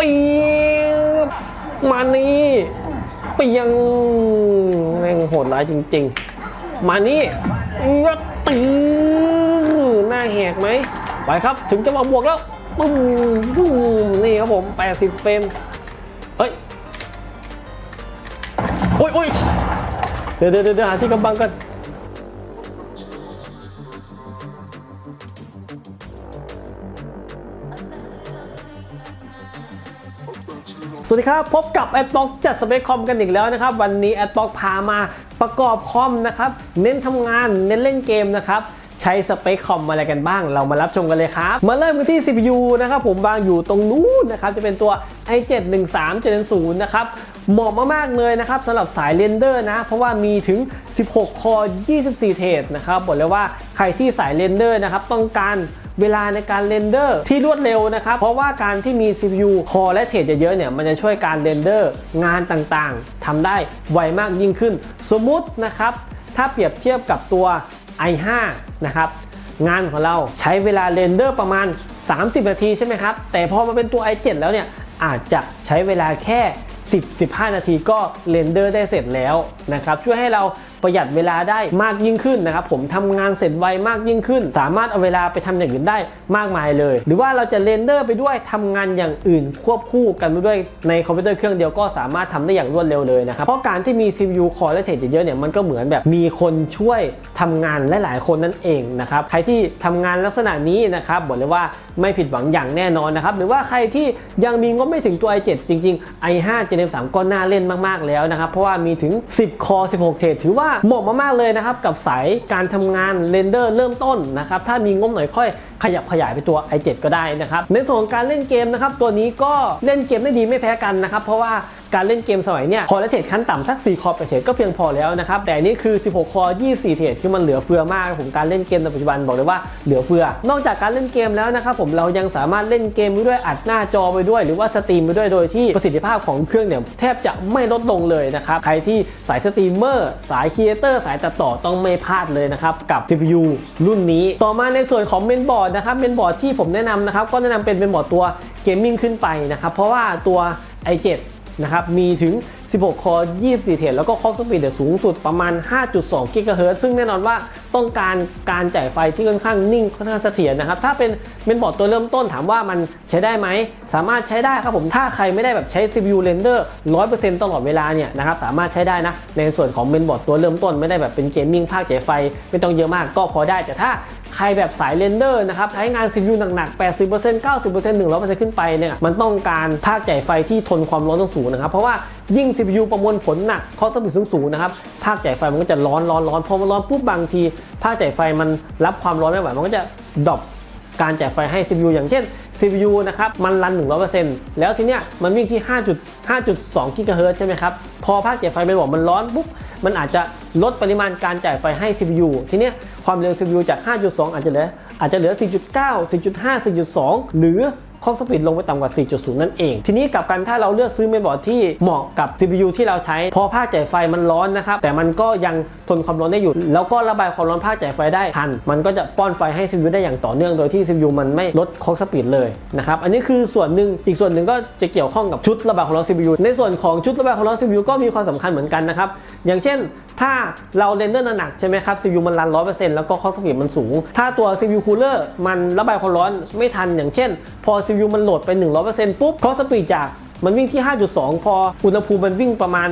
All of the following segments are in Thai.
ปีบมานี่เปียงแม่งโหดร้ายจริง ๆ มานี่ยัดตีหน้าแหกไหมไปครับถึงจะมาบวกแล้วปึ้มปึ้มนี่ครับผม 80 เฟรมเฮ้ยโอ้ยโอ้ยเดี๋ยวเดี๋ยวเดี๋ยวหาที่กำบังกัน สวัสดีครับ พบกับแอดบ็อกจัดสเปคคอมกันอีกแล้วนะครับ วันนี้แอดบ็อกพามาประกอบคอมนะครับ เน้นทำงาน เน้นเล่นเกมนะครับใช้สเปคคอมอะไรกันบ้าง เรามารับชมกันเลยครับ มาเริ่มกันที่ CPU นะครับผมวางอยู่ตรงนู้นนะครับ จะเป็นตัว i7 13 Gen 0นะครับ เหมาะมากๆเลยนะครับสำหรับสายเรนเดอร์นะ เพราะว่ามีถึง 16 คอ24 เทรดนะครับ บอกเลยว่าใครที่สายเรนเดอร์นะครับ ต้องการ เวลาในการเรนเดอร์ที่รวดเร็วนะครับ เพราะว่าการที่มี CPU คอและเทรดเยอะๆเนี่ยมันจะช่วยการเรนเดอร์งานต่างๆทำได้ไวมากยิ่งขึ้น สมมุตินะครับถ้าเปรียบเทียบกับตัว i5 นะครับงานของเราใช้เวลาเรนเดอร์ประมาณ 30 นาทีใช่ไหมครับ แต่พอมาเป็นตัว i7 แล้วเนี่ยอาจจะใช้เวลาแค่ 10-15 นาทีก็เรนเดอร์ได้เสร็จแล้วนะครับช่วยให้เรา ประหยัดเวลาได้มากยิ่งขึ้นนะครับผมทำงานเสร็จไวมากยิ่งขึ้น สามารถเอาเวลาไปทำอย่างอื่นได้มากมายเลย หรือว่าเราจะเรนเดอร์ไปด้วยทำงานอย่างอื่น ควบคู่กันไปด้วยในคอมพิวเตอร์เครื่องเดียวก็สามารถทำได้อย่างรวดเร็วเลยนะครับเพราะการที่มี CPU คอและเทรดเยอะๆเนี่ยมันก็เหมือนแบบมีคนช่วยทำงานหลายๆคนนั่นเองนะครับใครที่ทำงานลักษณะนี้นะครับบอกเลยว่าไม่ผิดหวังอย่างแน่นอนนะครับหรือว่าใครที่ยังมีงบไม่ถึงตัว i7 จริง ๆ i5 Gen 3ก็น่าเล่นมากๆแล้วนะครับเพราะว่ามีถึง 10 คอ 16 เทรดถือว่าเหมาะมากๆเลยนะครับกับสายการทำงานเรนเดอร์เริ่มต้นนะครับถ้ามีงบหน่อยค่อยขยับขยายไปตัว i7 ก็ได้นะครับในส่วนของการเล่นเกมนะครับตัวนี้ก็เล่นเกมได้ดีไม่แพ้กันนะครับเพราะว่า การเล่นเกมสมัยเนี้ยคอและเทรดขั้นต่ำสัก 4 คอไปเทรดก็เพียงพอแล้วนะครับแต่อันนี่คือ 16 คอร์24 เทรดคือมันเหลือเฟือมากผมการเล่นเกมในปัจจุบันบอกเลยว่าเหลือเฟือ นอกจากการเล่นเกมแล้วนะครับผมเรายังสามารถเล่นเกมไปด้วยอัดหน้าจอไปด้วย หรือว่าสตรีมไปด้วยโดยที่ประสิทธิภาพของเครื่องเนี่ยแทบจะไม่ลดลงเลยนะครับใครที่สายสตรีมเมอร์สายครีเอเตอร์สายตัดต่อต้องไม่พลาดเลยนะครับกับ CPU รุ่นนี้ ต่อมาในส่วนของเมนบอร์ดนะครับเมนบอร์ดที่ผมแนะนำนะครับก็แนะนำเป็นเมนบอร์ดตัวเกมมิ่งขึ้นไปนะครับเพราะว่าตัว i7 นะครับ มีถึง 16 คอ24 เทรดแล้วก็คล็อกสปีดสูงสุดประมาณ 5.2 กิกะเฮิรตซ์ซึ่งแน่นอนว่าต้องการการจ่ายไฟที่ค่อนข้างนิ่งค่อนข้างเสถียรนะครับ ถ้าเป็นเมนบอร์ดตัวเริ่มต้นถามว่ามันใช้ได้ไหม สามารถใช้ได้ครับผมถ้าใครไม่ได้แบบใช้ CPU render 100%ตลอดเวลาเนี่ยนะครับสามารถใช้ได้นะในส่วนของเมนบอร์ดตัวเริ่มต้นไม่ได้แบบเป็นเกมมิ่งภาคจ่ายไฟไม่ต้องเยอะมากก็พอได้แต่ถ้า ใครแบบสายเรนเดอร์นะครับใช้งาน CPU หนักๆ 80% 90% 100%ขึ้นไปเนี่ยมันต้องการภาคจ่ายไฟที่ทนความร้อนสูงนะครับเพราะว่ายิ่ง CPU ประมวลผลหนักคอสปีดสูงๆนะครับภาคจ่ายไฟมันก็จะร้อนร้อนร้อนพอมันร้อนปุ๊บบางที ภาคจ่ายไฟมันรับความร้อนไม่ไหวมันก็จะดรอปการจ่ายไฟให้ CPU อย่างเช่น CPU นะครับมันรัน 100%แล้วทีเนี้ยมันวิ่งที่ 5.5.2กิกะเฮิรตซ์ใช่ไหมครับ พอภาคจ่ายไฟมันบอกมันร้อนปุ๊บ มันอาจจะลดปริมาณการจ่ายไฟให้ CPU ทีเนี้ยความเร็ว CPU จาก 5.2 อาจจะเหลืออาจจะเหลือ 4.9 4.5 4.2 หรือ คล็อกสปีดลงไปต่ำกว่า 4.0 นั่นเอง ทีนี้กับกันถ้าเราเลือกซื้อเมนบอร์ดที่เหมาะกับ CPU ที่เราใช้ พอภาคจ่ายไฟมันร้อนนะครับ แต่มันก็ยังทนความร้อนได้อยู่ แล้วก็ระบายความร้อนภาคจ่ายไฟได้ทัน มันก็จะป้อนไฟให้ CPU ได้อย่างต่อเนื่องโดยที่ CPU มันไม่ลดคล็อกสปีดเลยนะครับ อันนี้คือส่วนหนึ่ง อีกส่วนหนึ่งก็จะเกี่ยวข้องกับชุดระบายความร้อน CPU ในส่วนของชุดระบายความร้อน CPU ก็มีความสำคัญเหมือนกันนะครับ อย่างเช่น ถ้าเราเรนเดอร์หนักใช่ไหมครับ CPU มันรัน 100%แล้วก็คอสปีดมันสูง ถ้าตัว CPU cooler มันระบายความร้อนไม่ทันอย่างเช่น พอ CPU มันโหลดไป 100%ปุ๊บคอสปีดจากมันวิ่งที่ 5.2 พออุณหภูมิมันวิ่งประมาณ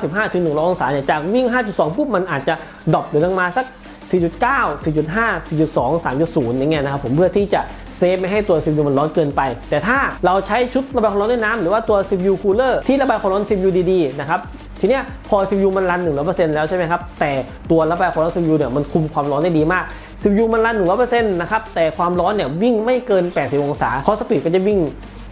95-100 องศาเนี่ยจากวิ่ง 5.2 ปุ๊บมันอาจจะดรอปหรือลงมาสัก 4.9 4.5 4.2 3.0 อย่างเงี้ยนะครับผมเพื่อที่จะเซฟไม่ให้ตัว CPU มันร้อนเกินไป แต่ถ้าเราใช้ชุดระบายความร้อนด้วยน้ำหรือว่าตัว CPU cooler ที่ระบายความร้อน CPU ดีๆนะครับ ทีเนี้ยพอ CPU มันรัน 100%แล้วใช่ไหมครับ แต่ตัวระบายความร้อน CPU เนี่ยมันคุมความร้อนได้ดีมาก CPU มันรัน 100%นะครับ แต่ความร้อนเนี่ยวิ่งไม่เกิน 80 องศาคอสปีดก็จะวิ่ง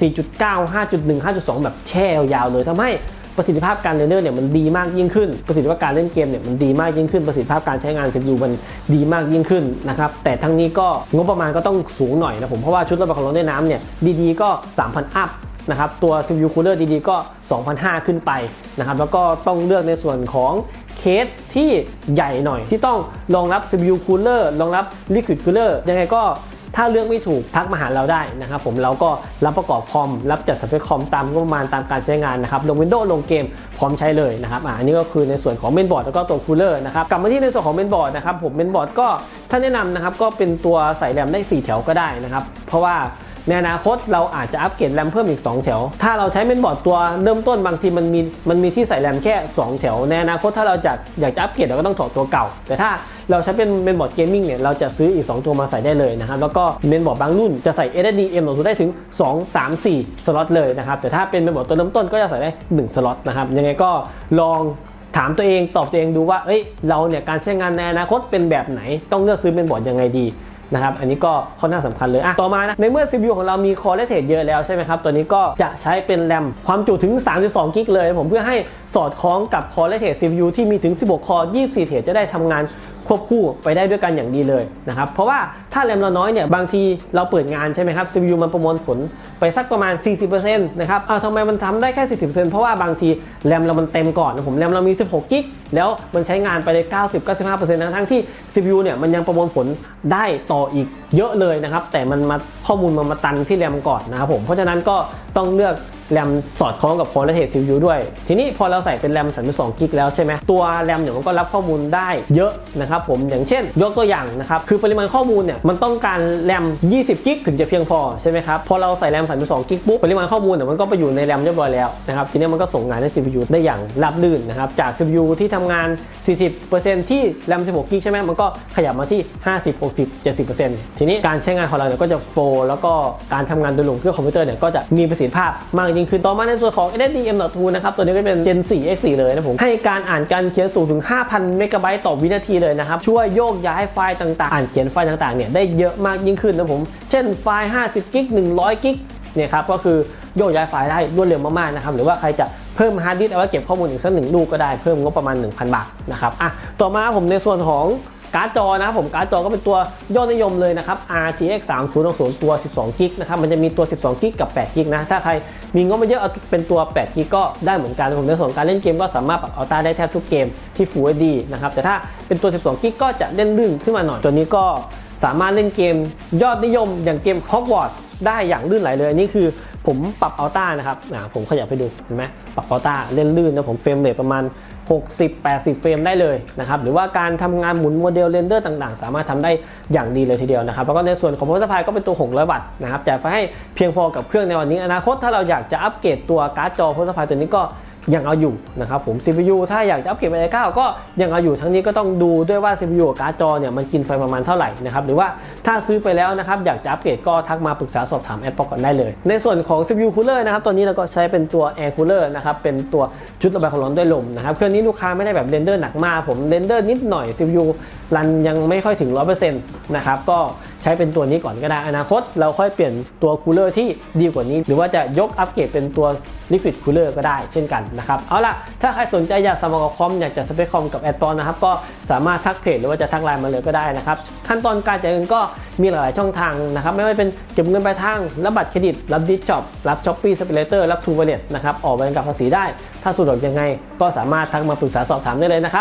4.9 5.1 5.2 แบบแช่ยาวเลยทำให้ประสิทธิภาพการเรนเดอร์เนี่ยมันดีมากยิ่งขึ้น ประสิทธิภาพการเล่นเกมเนี่ยมันดีมากยิ่งขึ้น ประสิทธิภาพการใช้งาน CPU มันดีมากยิ่งขึ้นนะครับ แต่ทั้งนี้ก็งบประมาณก็ต้องสูงหน่อยนะผม เพราะว่าชุดระบายความร้อนด้วยน้ำเนี่ยดีๆก็ 3,000 อัพ นะครับตัว CPU cooler ดีๆก็ 2,500 ขึ้นไปนะครับแล้วก็ต้องเลือกในส่วนของเคสที่ใหญ่หน่อย ที่ต้องรองรับ CPU cooler รองรับ liquid cooler ยังไงก็ถ้าเลือกไม่ถูกทักมาหาเราได้นะครับผมเราก็รับประกอบคอม รับจัดสเปคคอมตามงบประมาณตามการใช้งานนะครับลง Windows ลงเกมพร้อมใช้เลยนะครับอ่าอันนี้ก็คือในส่วนของเมนบอร์ดแล้วก็ตัวคูลเลอร์นะครับกลับมาที่ในส่วนของเมนบอร์ดนะครับผมเมนบอร์ดก็ถ้าแนะนำนะครับก็เป็นตัวใส่แรมได้ 4 แถวก็ได้นะครับเพราะว่า ในอนาคตเราอาจจะอัปเกรดแรมเพิ่มอีก 2 แถว ถ้าเราใช้เมนบอร์ดตัวเริ่มต้นบางทีมันมีมันมีที่ใส่แรมแค่ 2 แถว ในอนาคตถ้าเราจะอยากจะอัปเกรดเราก็ต้องถอดตัวเก่า แต่ถ้าเราใช้เป็นเมนบอร์ดเกมมิ่งเนี่ยเราจะซื้ออีก 2 ตัวมาใส่ได้เลยนะครับ แล้วก็เมนบอร์ดบางรุ่นจะใส่ SSD M.2 ได้ถึง 2 3 4 สล็อตเลยนะครับ แต่ถ้าเป็นเมนบอร์ดตัวเริ่มต้นก็จะใส่ได้ 1 สล็อตนะครับ ยังไงก็ลองถามตัวเองตอบตัวเองดูว่า เอ้ย เราเนี่ยการใช้งานในอนาคตเป็นแบบไหน ต้องเลือกซื้อเป็นบอร์ดยังไงดี นะครับอันนี้ก็ค่อนข้างสำคัญเลยอะต่อมานะในเมื่อ CPU ของเรามี Core และเทรดเยอะแล้วใช่ไหมครับตัวนี้ก็จะใช้เป็นแรมความจุถึง 32 กิกเลยผมเพื่อให้สอดคล้องกับ Core และเทรด CPU ที่มีถึง 16 Core 24 เทรดจะได้ทำงานควบคู่ไปได้ด้วยกันอย่างดีเลยนะครับ เพราะว่าถ้าแรมเราน้อยเนี่ยบางทีเราเปิดงานใช่ไหมครับ CPU มันประมวลผลไปสักประมาณ 40%นะครับเอาทำไมมันทำได้แค่ 40%เพราะว่าบางทีแรมเรามันเต็มก่อนนะผมแรมเรามี 16 กิกแล้วมันใช้งานไปเลย 90-95%นะทั้งที่ CPU เนี่ยมันยังประมวลผลได้ต่ออีกเยอะเลยนะครับ แต่มันมาข้อมูลมันมาตันที่แรมก่อนนะครับผมเพราะฉะนั้นก็ต้องเลือก แรมสอดคล้องกับ Core และ CPU ด้วย ทีนี้พอเราใส่เป็นแรม32กิกแล้วใช่ไหมตัวแรมเนี่ยมันก็รับข้อมูลได้เยอะนะครับผมอย่างเช่น ยกตัวอย่างนะครับคือปริมาณข้อมูลเนี่ยมันต้องการแรม20กิกถึงจะเพียงพอใช่ไหมครับพอเราใส่แรม32กิกปุ๊บปริมาณข้อมูลเนี่ยมันก็ไปอยู่ในแรมเรียบร้อยแล้วนะครับทีนี้มันก็ส่งงานให้ CPU ได้อย่างราบรื่นนะครับจาก CPU ที่ทำงาน 40%ที่แรม16กิกใช่ไหมมันก็ขยับมาที่ 50 60 70%ทีนี้การใช้งานของเราเนี่ยก็จะโฟล์แล้วก็การทำงานโดยรวมเครื่องคอมพิวเตอร์เนี่ยก็จะมีประสิทธิภาพมากยิ่งขึ้นต่อมาในส่วนของ SSD M.2 นะครับตัวนี้ก็เป็น Gen 4 X4 เลยนะผมให้การอ่านการเขียนสูงถึง 5,000 เมกะไบต์ต่อวินาทีเลยนะครับช่วยโยกย้ายไฟล์ต่างๆ อ่านเขียนไฟล์ต่างๆเนี่ยได้เยอะมากยิ่งขึ้นนะผมเช่นไฟล์ 50 กิก 100 กิกเนี่ยครับก็คือโยกย้ายไฟล์ได้รวดเร็วมากๆนะครับหรือว่าใครจะเพิ่มฮาร์ดดิสก์เอาไว้เก็บข้อมูลอีกสักหนึ่งลูกก็ได้เพิ่มงบประมาณ 1,000 บาทนะครับอะต่อมาผมในส่วนของ การ์ดจอนะครับผมการ์ดจอก็เป็นตัวยอดนิยมเลยนะครับ RTX 3060ตัว 12กิกนะครับมันจะมีตัว 12กิกกับ8กิกนะ ถ้าใครมีงบไม่เยอะเอาเป็นตัว8กิกก็ได้เหมือนกันผมในส่วนการเล่นเกมก็สามารถปรับอัลต้าได้แทบทุกเกมที่ Full HD นะครับแต่ถ้าเป็นตัว 12กิกก็จะเล่นลื่นขึ้นมาหน่อยตัวนี้ก็สามารถเล่นเกมยอดนิยมอย่างเกม Hogwarts ได้อย่างลื่นไหลเลยอันนี่คือ ผมปรับอัลต้านะครับผมขยับไปดูเห็นไหมปรับอัลต้าเล่นลื่นนะผมเฟรมเรทประมาณ 60-80 เฟรมได้เลยนะครับหรือว่าการทำงานหมุนโมเดลเรนเดอร์ต่างๆ สามารถทำได้อย่างดีเลยทีเดียวนะครับแล้วก็ในส่วนของโพสต์พายก็เป็นตัว 600 วัตต์นะครับจ่ายไฟให้เพียงพอกับเครื่องในวันนี้อนาคตถ้าเราอยากจะอัปเกรดตัวการ์ดจอโพสต์พายตัวนี้ก็ ยังเอาอยู่นะครับผม CPU ถ้าอยากจะอัปเกรดไปไอ9ก็ยังเอาอยู่ทั้งนี้ก็ต้องดูด้วยว่า CPU กับการ์ดจอเนี่ยมันกินไฟประมาณเท่าไหร่นะครับหรือว่าถ้าซื้อไปแล้วนะครับอยากจะอัปเกรดก็ทักมาปรึกษาสอบถามแอดปอกก่อนได้เลย ในส่วนของ CPU cooler นะครับตัวนี้เราก็ใช้เป็นตัว air cooler นะครับเป็นตัวชุดระบายความร้อนด้วยลมนะครับเครื่องนี้ลูกค้าไม่ได้แบบเรนเดอร์หนักมากผมเรนเดอร์นิดหน่อย CPU รันยังไม่ค่อยถึง 100%นะครับก็ ใช้เป็นตัวนี้ก่อนก็ได้ อนาคตเราค่อยเปลี่ยนตัวคูลเลอร์ที่ดีกว่านี้ หรือว่าจะยกอัปเกรดเป็นตัว Liquid Cooler ก็ได้เช่นกันนะครับ เอาล่ะ ถ้าใครสนใจอยากสมัครคอมอยากจะสเปคคอมกับแอดตอนนะครับ ก็สามารถทักเพจหรือว่าจะทักไลน์มาเลยก็ได้นะครับ ขั้นตอนการจ่ายเงินก็มีหลายๆช่องทางนะครับ ไม่ว่าเป็นเก็บเงินปลายทางรับบัตรเครดิต รับดิจิช็อปรับช้อปปี้สเปเลเตอร์รับทูวอเลตนะครับออกใบกำกับภาษีได้ ถ้าสะดวกยังไง ก็สามารถทักมาปรึกษาสอบถามได้เลยนะครับ